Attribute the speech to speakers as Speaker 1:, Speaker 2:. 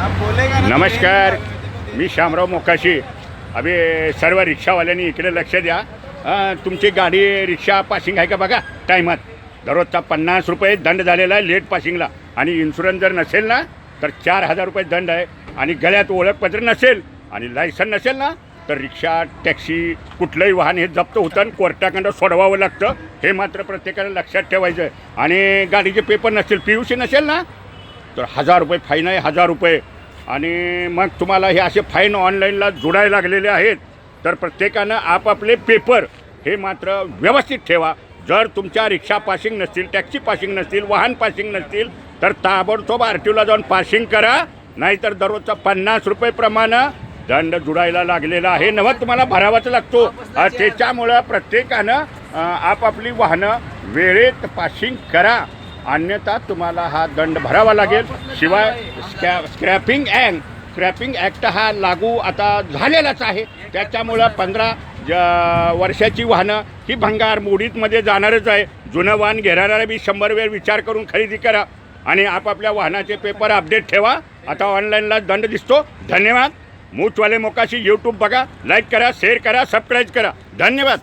Speaker 1: नमस्कार। मी श्यामराव मोकाशी. अभि सर्व रिक्षावाल्यांनी इकडे लक्ष द्या. तुमची गाडी रिक्षा पासिंग आहे का बघा? टायमात. दररोजचा पन्नास रुपये दंड झालेला आहे लेट पासिंगला. आणि इन्शुरन्स जर नसेल ना तर चार हजार रुपये दंड आहे. आणि गळ्यात ओळखपत्र नसेल आणि लायसन नसेल ना तर रिक्षा टॅक्सी कुठलंही वाहन हे जप्त होतं आणि कोर्टाकडं सोडवावं लागतं. हे मात्र प्रत्येकाला लक्षात ठेवायचं आहे. आणि गाडीचे पेपर नसतील पी यू सी नसेल ना तर हजार रुपये फाईन आहे हजार रुपये. आणि मग तुम्हाला हे असे फाईन ऑनलाईनला जोडायला लागलेले आहेत. तर प्रत्येकानं आपापले पेपर हे मात्र व्यवस्थित ठेवा. जर तुमच्या रिक्षा पासिंग नसतील टॅक्सी पासिंग नसतील वाहन पासिंग नसतील तर ताबडतोब आर टी ओला जाऊन पासिंग करा. नाहीतर दररोजचा पन्नास रुपये प्रमाणे दंड जुडायला लागलेला आहे. नव्ह तुम्हाला भरावाच लागतो. त्याच्यामुळं प्रत्येकानं आपापली वाहनं वेळेत पासिंग करा. अन्यथा तुम्हाला हा दंड भरावा लागेल. शिवाय स्कॅ स्क्रॅपिंग अँग स्क्रॅपिंग ॲक्ट हा लागू आता झालेलाच आहे. त्याच्यामुळं पंधरा ज वर्षाची वाहनं ही भंगार मोडीतमध्ये जाणारच आहे. जुनं वाहन घेणारा बी शंभर वेळ विचार करून खरेदी करा आणि आपापल्या वाहनाचे पेपर अपडेट ठेवा. आता ऑनलाईनला दंड दिसतो. धन्यवाद. मूचवाले मोकाशी यूट्यूब बघा लाईक करा शेअर करा सबस्क्राईब करा. धन्यवाद.